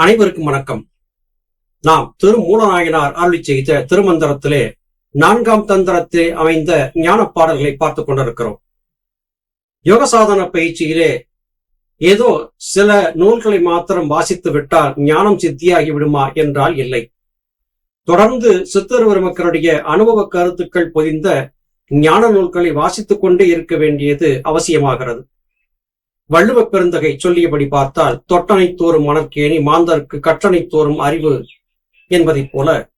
அனைவருக்கும் வணக்கம். நாம் திருமூலநாயனார் அருளி செய்த திருமந்திரத்திலே நான்காம் தந்திரத்திலே அமைந்த ஞான பாடல்களை பார்த்து கொண்டிருக்கிறோம். யோக சாதன பயிற்சியிலே ஏதோ சில நூல்களை மாத்திரம் வாசித்து விட்டால் ஞானம் சித்தியாகி விடுமா என்றால் இல்லை. தொடர்ந்து சித்தர் மக்களுடைய அனுபவ கருத்துக்கள் பொதிந்த ஞான நூல்களை வாசித்துக் கொண்டே இருக்க வேண்டியது அவசியமாகிறது. வள்ளுவ பெருந்தகை சொல்லியபடி பார்த்தால் தொட்டனை தோறும் மணற்கேணி மாந்தருக்கு கற்றனை தோறும் அறிவு என்பதைப் போல.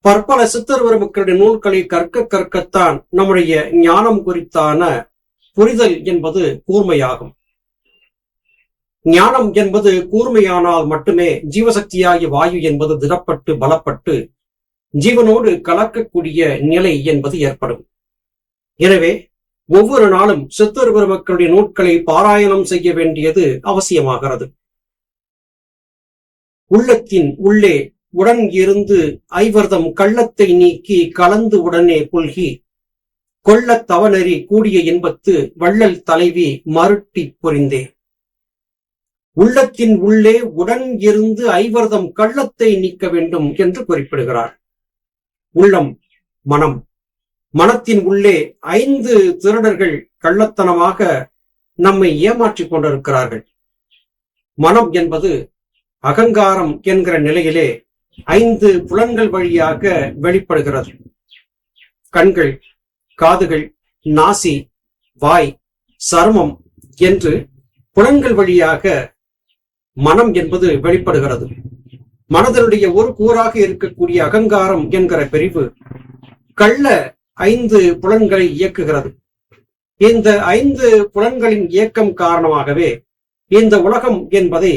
பற்பல சித்தர் மக்களுடைய நூல்களை கற்க கற்கத்தான் நம்முடைய ஞானம் குறித்தான புரிதல் என்பது கூர்மையாகும். ஞானம் என்பது கூர்மையானால் மட்டுமே ஜீவசக்தியாகிய வாயு என்பது திடப்பட்டு பலப்பட்டு ஜீவனோடு கலக்கக்கூடிய நிலை என்பது ஏற்படும். எனவே ஒவ்வொரு நாளும் சித்தர் பெருமக்களுடைய நூட்களை பாராயணம் செய்ய வேண்டியது அவசியமாகிறது. உள்ளத்தின் உள்ளே உடன் இருந்து ஐவர்தம் கள்ளத்தை நீக்கி கலந்து உடனே புல்கி கொள்ளத் தவநெறி கூடிய இன்பத்து வள்ளல் தலைவி மருட்டி புரிந்தே உள்ளத்தின் உள்ளே உடன் இருந்து ஐவர்தம் கள்ளத்தை நீக்க வேண்டும் என்று குறிப்பிடுகிறார். உள்ளம் மனம் மனத்தின் உள்ளே ஐந்து திருடர்கள் கள்ளத்தனமாக நம்மை ஏமாற்றிக் கொண்டிருக்கிறார்கள். மனம் என்பது அகங்காரம் என்கிற நிலையிலே ஐந்து புலன்கள் வழியாக வெளிப்படுகிறது. கண்கள் காதுகள் நாசி வாய் சருமம் என்று புலன்கள் வழியாக மனம் என்பது வெளிப்படுகிறது. மனதனுடைய ஒரு கூறாக இருக்கக்கூடிய அகங்காரம் என்கிற பிரிவு கள்ள ஐந்து புலன்களை இயக்குகிறது. இந்த ஐந்து புலன்களின் இயக்கம் காரணமாகவே இந்த உலகம் என்பதை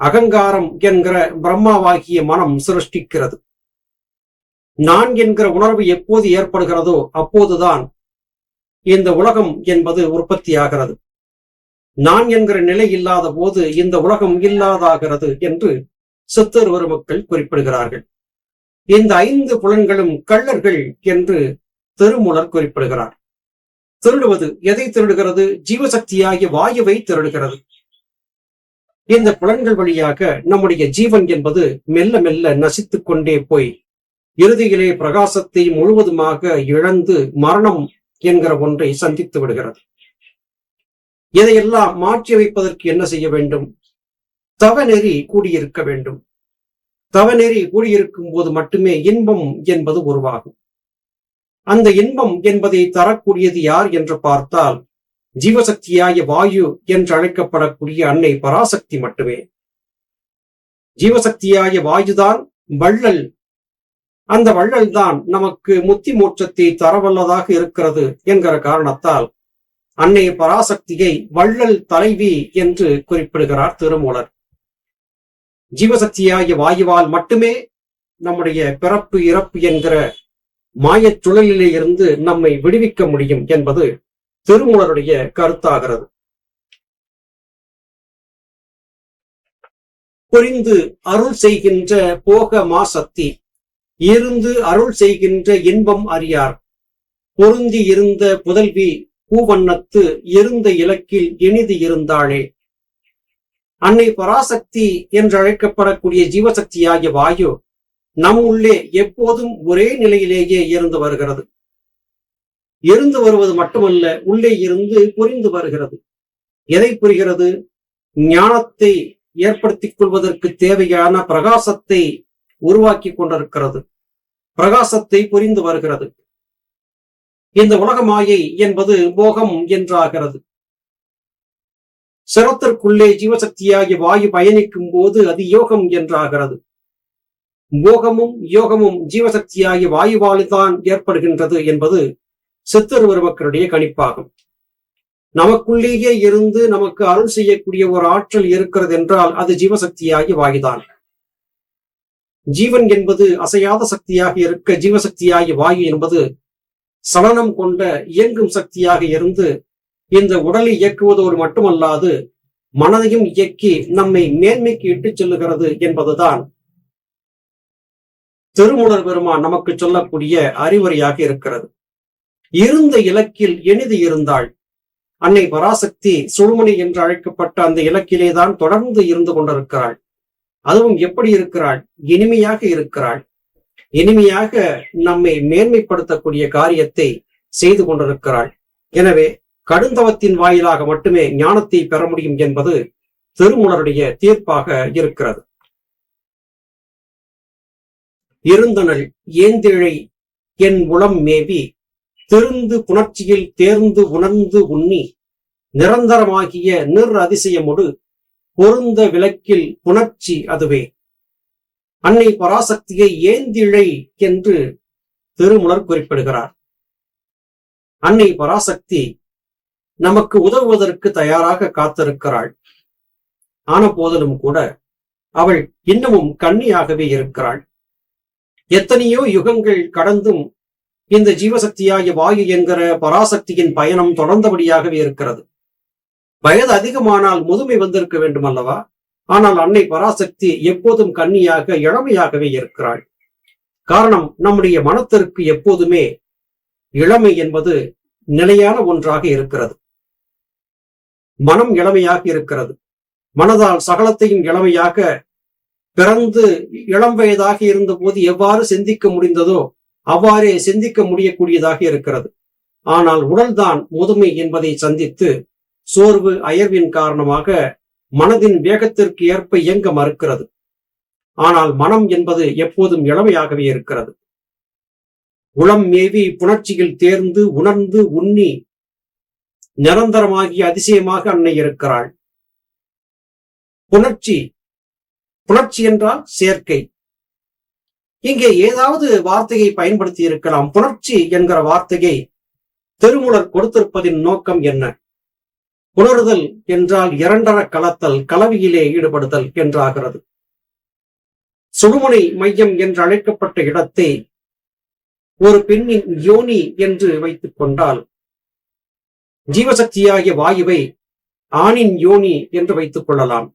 அகங்காரம் என்கிற பிரம்மாவாகிய மனம் சிருஷ்டிக்கிறது. நான் என்கிற உணர்வு எப்போது ஏற்படுகிறதோ அப்போதுதான் இந்த உலகம் என்பது உற்பத்தியாகிறது. நான் என்கிற நிலை இல்லாத போது இந்த உலகம் இல்லாதாகிறது என்று சித்தர் மக்கள் குறிப்பிடுகிறார்கள். இந்த ஐந்து புலன்களும் கள்ளர்கள் என்று திருமூலர் குறிப்பிடுகிறார். திருடுவது எதை திருடுகிறது? ஜீவசக்தியாகிய வாயுவை திருடுகிறது. இந்த புலன்கள் வழியாக நம்முடைய ஜீவன் என்பது மெல்ல மெல்ல நசித்துக் கொண்டே போய் இறுதியிலே பிரகாசத்தை முழுவதுமாக இழந்து மரணம் என்கிற ஒன்றை சந்தித்து விடுகிறது. இதையெல்லாம் மாற்றி வைப்பதற்கு என்ன செய்ய வேண்டும்? தவநெறி கூடியிருக்க வேண்டும். தவநெறி கூடியிருக்கும் போது மட்டுமே இன்பம் என்பது உருவாகும். அந்த இன்பம் என்பதை தரக்கூடியது யார் என்று பார்த்தால் ஜீவசக்தியாய வாயு என்று அழைக்கப்படக்கூடிய அன்னை பராசக்தி மட்டுமே. ஜீவசக்தியாய வாயுதான் வள்ளல். அந்த வள்ளல் தான் நமக்கு முத்தி மோட்சத்தை தரவல்லதாக இருக்கிறது என்கிற காரணத்தால் அன்னை பராசக்தியை வள்ளல் தலைவி என்று குறிப்பிடுகிறார் திருமூலர். ஜீவசக்தியாகிய வாயுவால் மட்டுமே நம்முடைய பிறப்பு இறப்பு என்கிற மாயச் சுழலிலே இருந்து நம்மை விடுவிக்க முடியும் என்பது திருமூலருடைய கருத்தாகிறது. புரிந்து அருள் செய்கின்ற போக மாசக்தி இருந்து அருள் செய்கின்ற இன்பம் அறியார். பொருந்தி இருந்த புதல்வி பூவண்ணத்து இருந்த இலக்கில் இனிது இருந்தாளே. அன்னை பராசக்தி என்றழைக்கப்படக்கூடிய ஜீவசக்தியாகிய வாயு நம் உள்ளே எப்போதும் ஒரே நிலையிலேயே இருந்து வருகிறது. இருந்து வருவது மட்டுமல்ல உள்ளே இருந்து புரிந்து வருகிறது. எதை புரிகிறது? ஞானத்தை ஏற்படுத்திக் கொள்வதற்கு தேவையான பிரகாசத்தை உருவாக்கி கொண்டிருக்கிறது. பிரகாசத்தை புரிந்து வருகிறது. இந்த உலக மாயை என்பது போகம் என்றாகிறது. சிரத்திற்குள்ளே ஜீவசக்தியாகி வாயு பயணிக்கும் போது அது யோகம் என்றாகிறது. மோகமும் யோகமும் ஜீவசக்தியாகிய வாயுவால்தான் ஏற்படுகின்றது என்பது சித்தர் மக்களுடைய கணிப்பாகும். நமக்குள்ளேயே இருந்து நமக்கு அருள் செய்யக்கூடிய ஒரு ஆற்றல் இருக்கிறது என்றால் அது ஜீவசக்தியாகி வாயுதான். ஜீவன் என்பது அசையாத சக்தியாக இருக்க ஜீவசக்தியாகி வாயு என்பது சலனம் கொண்ட இயங்கும் சக்தியாக இருந்து இந்த உடலை இயக்குவதோடு மட்டுமல்லாது மனதையும் இயக்கி நம்மை மேன்மைக்கு இட்டுச் செல்லுகிறது என்பதுதான் திருமுடர் பெருமான் நமக்கு சொல்லக்கூடிய அறிவுரையாக இருக்கிறது. இருந்த இலக்கில் எனிது இருந்தாள். அன்னை பராசக்தி சுழுமணி என்று அழைக்கப்பட்ட அந்த இலக்கிலேதான் தொடர்ந்து இருந்து கொண்டிருக்கிறாள். அதுவும் எப்படி இருக்கிறாள்? இனிமையாக இருக்கிறாள். இனிமையாக நம்மை மேன்மைப்படுத்தக்கூடிய காரியத்தை செய்து கொண்டிருக்கிறாள். எனவே கடுந்தவத்தின் வாயிலாக மட்டுமே ஞானத்தை பெற முடியும் என்பது திருமுனருடைய தீர்ப்பாக இருக்கிறது. இருந்தனள் ஏந்திழை என் உளம் மேவி திருந்து புணர்ச்சியில் தேர்ந்து உணர்ந்து உண்ணி நிரந்தரமாகிய நிர் அதிசயமொடு பொருந்த விளக்கில் புணர்ச்சி அதுவே. அன்னை பராசக்தியை ஏந்திழை என்று திருமுலர் குறிப்பிடுகிறார். அன்னை பராசக்தி நமக்கு உதவுவதற்கு தயாராக காத்திருக்கிறாள். ஆன போதிலும் கூட அவள் இன்னமும் கண்ணியாகவே இருக்கிறாள். எத்தனையோ யுகங்கள் கடந்தும் இந்த ஜீவசக்தியாகிய வாயு என்கிற பராசக்தியின் பயணம் தொடர்ந்தபடியாகவே இருக்கிறது. வயது அதிகமானால் முதுமை வந்திருக்க வேண்டும் அல்லவா ஆனால் அன்னை பராசக்தி எப்போதும் கன்னியாக இளமையாகவே இருக்கிறாள். காரணம் நம்முடைய மனத்திற்கு எப்போதுமே இளமை என்பது நிலையான ஒன்றாக இருக்கிறது. மனம் இளமையாக இருக்கிறது. மனதால் சகலத்தையும் இளமையாக பிறந்து இளம் வயதாக இருந்தபோது எவ்வாறு சிந்திக்க முடிந்ததோ அவ்வாறே சிந்திக்க முடியக்கூடியதாக இருக்கிறது. ஆனால் உடல்தான் முதுமை என்பதை சந்தித்து சோர்வு அயர்வின் காரணமாக மனதின் வேகத்திற்கு ஏற்ப இயங்க மறுக்கிறது. ஆனால் மனம் என்பது எப்போதும் இளமையாகவே இருக்கிறது. உளம் மேவி புணர்ச்சியில் தேர்ந்து உணர்ந்து உண்ணி நிரந்தரமாகி அதிசயமாக அன்னை இருக்கிறாள். புணர்ச்சி புணர்ச்சி என்றால் சேர்க்கை. இங்கே ஏதாவது வார்த்தையை பயன்படுத்தி இருக்கலாம் புணர்ச்சி என்கிற வார்த்தையை திருமுலர் கொடுத்திருப்பதின் நோக்கம் என்ன? புணருதல் என்றால் இரண்டர கலத்தல் கலவியிலே ஈடுபடுதல் என்றாகிறது. சுடுமுனை மையம் என்று அழைக்கப்பட்ட இடத்தை ஒரு பெண்ணின் யோனி என்று வைத்துக் கொண்டால் ஜீவசக்தியாகிய வாயுவை ஆணின் யோனி என்று வைத்துக் கொள்ளலாம்.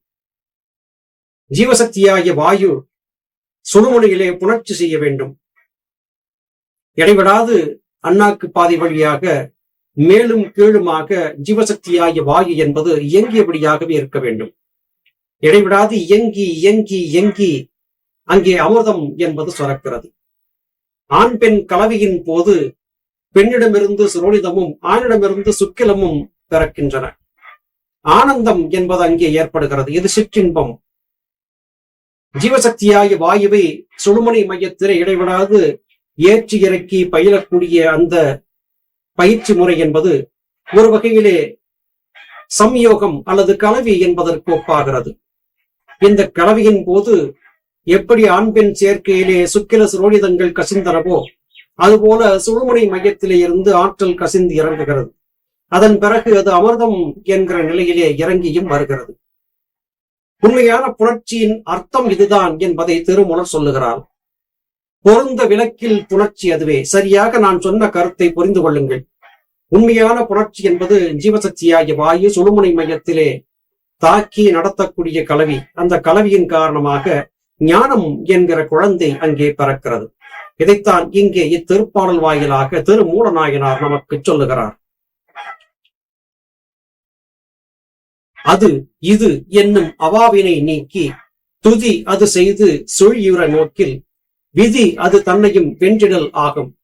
ஜீவசக்தியாகிய வாயு சுடுமொழியிலே புணர்ச்சி செய்ய வேண்டும். இடைவிடாது அண்ணாக்கு பாதை வழியாக மேலும் கீழுமாக ஜீவசக்தியாகிய வாயு என்பது இயங்கியபடியாகவே இருக்க வேண்டும். இடைவிடாது இயங்கி இயங்கி இயங்கி அங்கே அமிர்தம் என்பது சுரக்கிறது. ஆண் பெண் கலவையின் போது பெண்ணிடமிருந்து சுரோனிதமும் ஆணிடமிருந்து சுக்கிலமும் பிறக்கின்றன. ஆனந்தம் என்பது அங்கே ஏற்படுகிறது. இது சிற்றின்பம். ஜீவசக்தியாகிய வாயுவை சுடுமணி மையத்திலே இடைவிடாது ஏற்றி இறக்கி பயிலக்கூடிய அந்த பயிற்சி முறை என்பது ஒரு வகையிலே சம்யோகம் அல்லது கலவி என்பதற்கு ஒப்பாகிறது. இந்த கலவியின் போது எப்படி ஆண் பெண் சேர்க்கையிலே சுக்கில சுரோனிதங்கள் கசிந்தனவோ அதுபோல சுழுமுனை மையத்திலே இருந்து ஆற்றல் கசிந்து இறங்குகிறது. அதன் பிறகு அது அமிர்தம் என்கிற நிலையிலே இறங்கியும் வருகிறது. உண்மையான புணர்ச்சியின் அர்த்தம் இதுதான் என்பதை திருமுலர் சொல்லுகிறார். பொருந்த விளக்கில் புணர்ச்சி அதுவே. சரியாக நான் சொன்ன கருத்தை புரிந்து கொள்ளுங்கள். உண்மையான புணர்ச்சி என்பது ஜீவசக்தியாகிய வாயு சுழுமுனை மையத்திலே தாக்கி நடத்தக்கூடிய கலவி. அந்த கலவியின் காரணமாக ஞானம் என்கிற குழந்தை அங்கே பிறக்கிறது. இதைத்தான் இங்கே இத்திருப்பாடல் வாயிலாக திருமூலநாயனார் நமக்கு சொல்லுகிறார். அது இது என்னும் அவாவினை நீக்கி துதி அது செய்து சுழியுற நோக்கில் விதி அது தன்னையும் வென்றிடல் ஆகும்.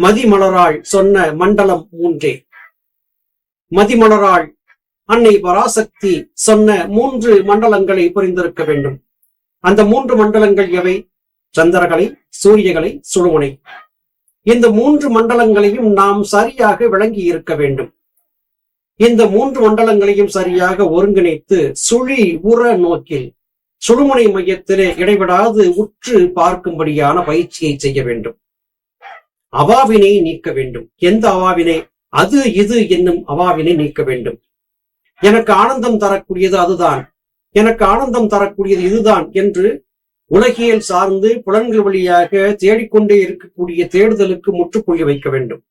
மதிமலராள் சொன்ன மண்டலம் மூன்றே. மதிமலராள் அன்னை பராசக்தி சொன்ன மூன்று மண்டலங்களை புரிந்திருக்க வேண்டும். அந்த மூன்று மண்டலங்கள் எவை? சந்திரகலை சூரியகலை சுழுமுனை. இந்த மூன்று மண்டலங்களையும் நாம் சரியாக விளங்கி இருக்க வேண்டும். இந்த மூன்று மண்டலங்களையும் சரியாக ஒருங்கிணைத்து சுழி உற நோக்கில் சுழுமுனை மையத்திலே இடைவிடாது உற்று பார்க்கும்படியான பயிற்சியை செய்ய வேண்டும். அவாவினை நீக்க வேண்டும். எந்த அவாவினை? அது இது என்னும் அவாவினை நீக்க வேண்டும். எனக்கு ஆனந்தம் தரக்கூடியது அதுதான். எனக்கு ஆனந்தம் தரக்கூடியது இதுதான் என்று உலகியல் சார்ந்து புலன்கள் வழியாக தேடிக்கொண்டே இருக்கக்கூடிய தேடுதலுக்கு முற்றுப்புள்ளி வைக்க வேண்டும்.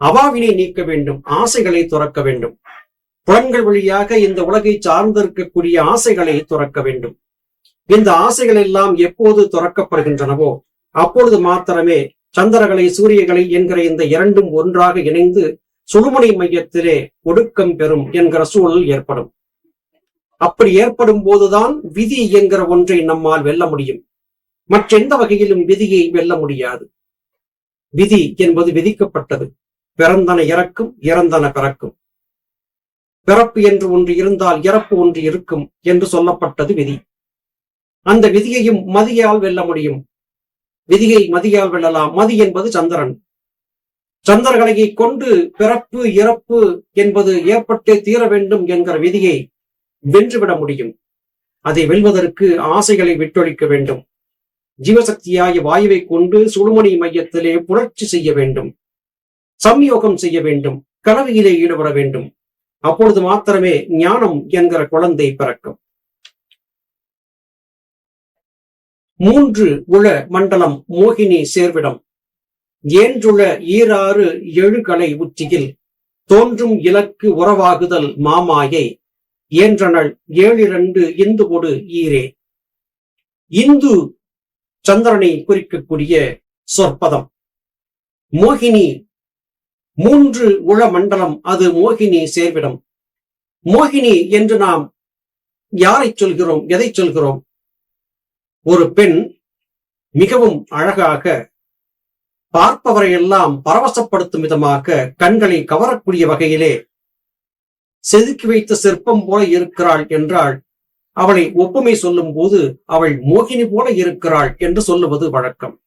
அவாவினை நீக்க வேண்டும் ஆசைகளை துறக்க வேண்டும். புலன்கள் வழியாக இந்த உலகை சார்ந்திருக்கக்கூடிய ஆசைகளை துறக்க வேண்டும். இந்த ஆசைகள் எல்லாம் எப்போது துறக்கப்படுகின்றனவோ அப்பொழுது மாத்திரமே சந்திரகளை சூரியகளை என்கிற இந்த இரண்டும் ஒன்றாக இணைந்து சுழுமுனை மையத்திலே ஒடுக்கம் பெறும் என்கிற சூழல் ஏற்படும். அப்படி ஏற்படும் போதுதான் விதி என்கிற ஒன்றை நம்மால் வெல்ல முடியும். மற்றெந்த வகையிலும் விதியை வெல்ல முடியாது. விதி என்பது விதிக்கப்பட்டது. பிறந்தன இறக்கும் இறந்தன பிறக்கும். பிறப்பு என்று ஒன்று இருந்தால் இறப்பு ஒன்று இருக்கும் என்று சொல்லப்பட்டது விதி. அந்த விதியையும் மதியால் வெல்ல முடியும். விதியை மதியால் வெல்லலாம். மதி என்பது சந்திரன். சந்திரகலையை கொண்டு பிறப்பு இறப்பு என்பது ஏற்பட்டே தீர வேண்டும் என்கிற விதியை வென்றுவிட முடியும். அதை வெல்வதற்கு ஆசைகளை விட்டொழிக்க வேண்டும். ஜீவசக்தியாகிய வாயுவை கொண்டு சுடுமணி மையத்திலே புரட்சி செய்ய வேண்டும். சம்யோகம் செய்ய வேண்டும் கலவையிலே ஈடுபட வேண்டும். அப்பொழுது மாத்திரமே ஞானம் என்கிற குழந்தை பிறக்கும். மூன்று உள மண்டலம் மோகினி சேர்விடம். ஏன்றுள ஈராறு எழுகலை உச்சியில் தோன்றும் இலக்கு உறவாகுதல் மாமாயை ஏன்றனள் ஏழிரண்டு இந்து கொடு ஈரே. இந்து சந்திரனை குறிக்கக்கூடிய சொற்பதம். மோகினி மூன்று உள மண்டலம் அது மோகினி சேர்விடம். மோகினி என்று நாம் யாரை சொல்கிறோம் எதை சொல்கிறோம்? ஒரு பெண் மிகவும் அழகாக பார்ப்பவரை எல்லாம் பரவசப்படுத்தும் விதமாக கண்களை கவரக்கூடிய வகையிலே செதுக்கி வைத்த சிற்பம் போல இருக்கிறாள் என்றால் அவளை ஒப்புமை சொல்லும் போது அவள் மோகினி போல இருக்கிறாள் என்று சொல்லுவது வழக்கம்.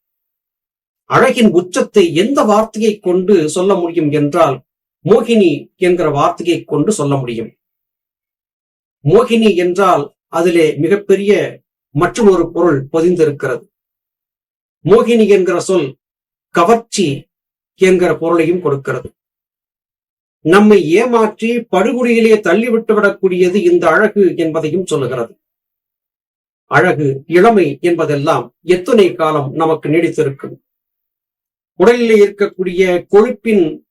அழகின் உச்சத்தை எந்த வார்த்தையை கொண்டு சொல்ல முடியும் என்றால் மோகினி என்கிற வார்த்தையை கொண்டு சொல்ல முடியும். மோகினி என்றால் அதிலே மிகப்பெரிய மற்றும் ஒரு பொருள் பொதிந்திருக்கிறது. மோகினி என்கிற சொல் கவர்ச்சி என்கிற பொருளையும் கொடுக்கிறது. நம்மை ஏமாற்றி படுகொலியிலே தள்ளிவிட்டு விடக்கூடியது இந்த அழகு என்பதையும் சொல்லுகிறது. அழகு இளமை என்பதெல்லாம் எத்தனை காலம் நமக்கு நீடித்திருக்கும். உடலிலே இருக்கக்கூடிய கொழுப்பின்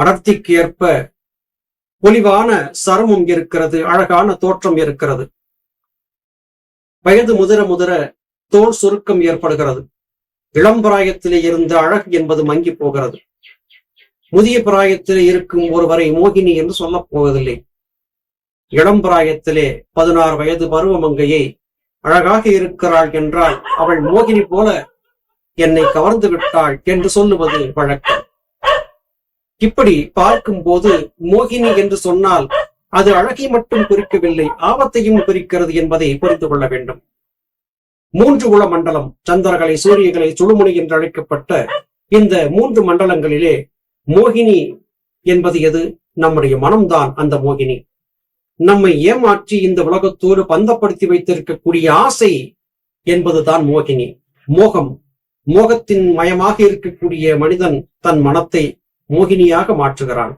அடர்த்திக்கு ஏற்ப பொலிவான சருமம் இருக்கிறது அழகான தோற்றம் இருக்கிறது. வயது முதிர முதிர தோல் சுருக்கம் ஏற்படுகிறது. இளம் பிராயத்திலே இருந்த அழகு என்பது மங்கி போகிறது. முதிய பிராயத்திலே இருக்கும் ஒருவரை மோகினி என்று சொல்லப் போவதில்லை. இளம் பிராயத்திலே பதினாறு வயது பருவமங்கையை அழகாக இருக்கிறாள் என்றால் அவள் மோகினி போல என்னை கவர்ந்து விட்டாள் என்று சொல்லுவது வழக்கம். இப்படி பார்க்கும் போது மோகினி என்று சொன்னால் அது அழகை மட்டும் குறிக்கவில்லை ஆபத்தையும் குறிக்கிறது என்பதை புரிந்து கொள்ள வேண்டும். மூன்று உள மண்டலம் சந்திரகலை சூரியகலை சுழுமுனை என்று அழைக்கப்பட்ட இந்த மூன்று மண்டலங்களிலே மோகினி என்பது எது? நம்முடைய மனம்தான் அந்த மோகினி. நம்மை ஏமாற்றி இந்த உலகத்தோடு பந்தப்படுத்தி வைத்திருக்கக்கூடிய ஆசை என்பதுதான் மோகினி. மோகம். மோகத்தின் மயமாக இருக்கக்கூடிய மனிதன் தன் மனத்தை மோகினியாக மாற்றுகிறான்.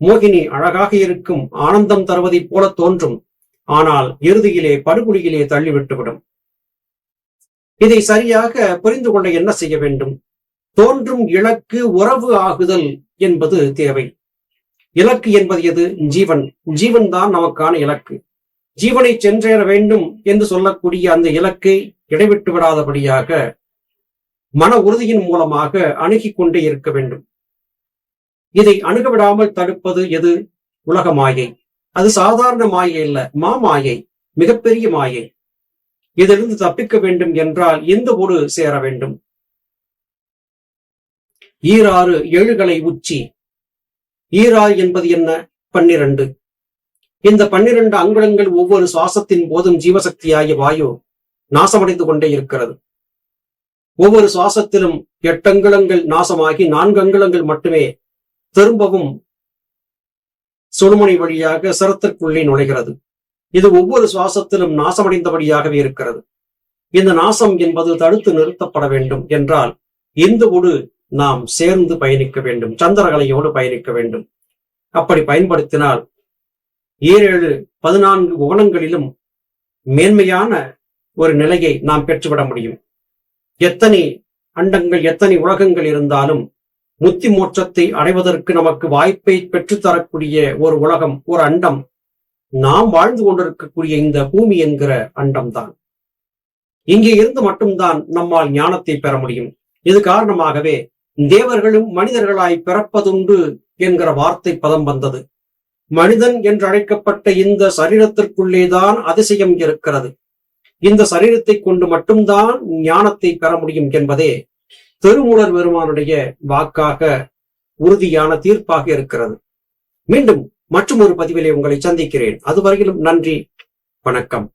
மோகினி அழகாக இருக்கும் ஆனந்தம் தருவதைப் போல தோன்றும். ஆனால் இறுதியிலே படுகுழியிலே தள்ளிவிட்டுவிடும். இதை சரியாக புரிந்து கொள்ள என்ன செய்ய வேண்டும்? தோன்றும் இலக்கு உறவு ஆகுதல் என்பது தேவை. இலக்கு என்பது எது? ஜீவன். ஜீவன் தான் நமக்கான இலக்கு. ஜீவனை சென்றேற வேண்டும் என்று சொல்லக்கூடிய அந்த இலக்கை இடைவிட்டு விடாதபடியாக மன உறுதியின் மூலமாக அணுகிக் கொண்டே இருக்க வேண்டும். இதை அணுகவிடாமல் தடுப்பது எது? உலக மாயை. அது சாதாரண மாயை அல்ல மாமாயை மிகப்பெரிய மாயை. இதிலிருந்து தப்பிக்க வேண்டும் என்றால் எந்த ஒரு சேர வேண்டும்? ஈராறு ஏழுகளை உச்சி. ஈராறு என்பது என்ன? பன்னிரண்டு. இந்த பன்னிரண்டு அங்குலங்கள் ஒவ்வொரு சுவாசத்தின் போதும் ஜீவசக்தியாகிய வாயு நாசமடைந்து கொண்டே இருக்கிறது. ஒவ்வொரு சுவாசத்திலும் எட்டு அங்குலங்கள் நாசமாகி நான்கு அங்குலங்கள் மட்டுமே திரும்பவும் சுடுமுனை வழியாக சிரத்திற்குள்ளே நுழைகிறது. இது ஒவ்வொரு சுவாசத்திலும் நாசமடைந்தபடியாகவே இருக்கிறது. இந்த நாசம் என்பது தடுத்து நிறுத்தப்பட வேண்டும் என்றால் இந்துவோடு நாம் சேர்ந்து பயணிக்க வேண்டும். சந்திரகலையோடு பயணிக்க வேண்டும். அப்படி பயன்படுத்தினால் ஈரேழு பதினான்கு குணங்களிலும் மேன்மையான ஒரு நிலையை நாம் பெற்றுவிட முடியும். எத்தனை அண்டங்கள் எத்தனை உலகங்கள் இருந்தாலும் முத்தி மோட்சத்தை அடைவதற்கு நமக்கு வாய்ப்பை பெற்றுத்தரக்கூடிய ஒரு உலகம் ஒரு அண்டம் நாம் வாழ்ந்து கொண்டிருக்கக்கூடிய இந்த பூமி என்கிற அண்டம்தான். இங்கே இருந்து மட்டும்தான் நம்மால் ஞானத்தை பெற முடியும். இது காரணமாகவே தேவர்களும் மனிதர்களாய் பிறப்பதுண்டு என்கிற வார்த்தை பதம் வந்தது. மனிதன் என்று அழைக்கப்பட்ட இந்த சரீரத்திற்குள்ளேதான் அதிசயம் இருக்கிறது. இந்த சரீரத்தை கொண்டு மட்டும்தான் ஞானத்தை பெற முடியும் என்பதே தெருமூலர் பெருமானுடைய வாக்காக உறுதியான தீர்ப்பாக இருக்கிறது. மீண்டும் மற்றும் ஒரு பதிவிலே உங்களை சந்திக்கிறேன். அதுவரையிலும் நன்றி வணக்கம்.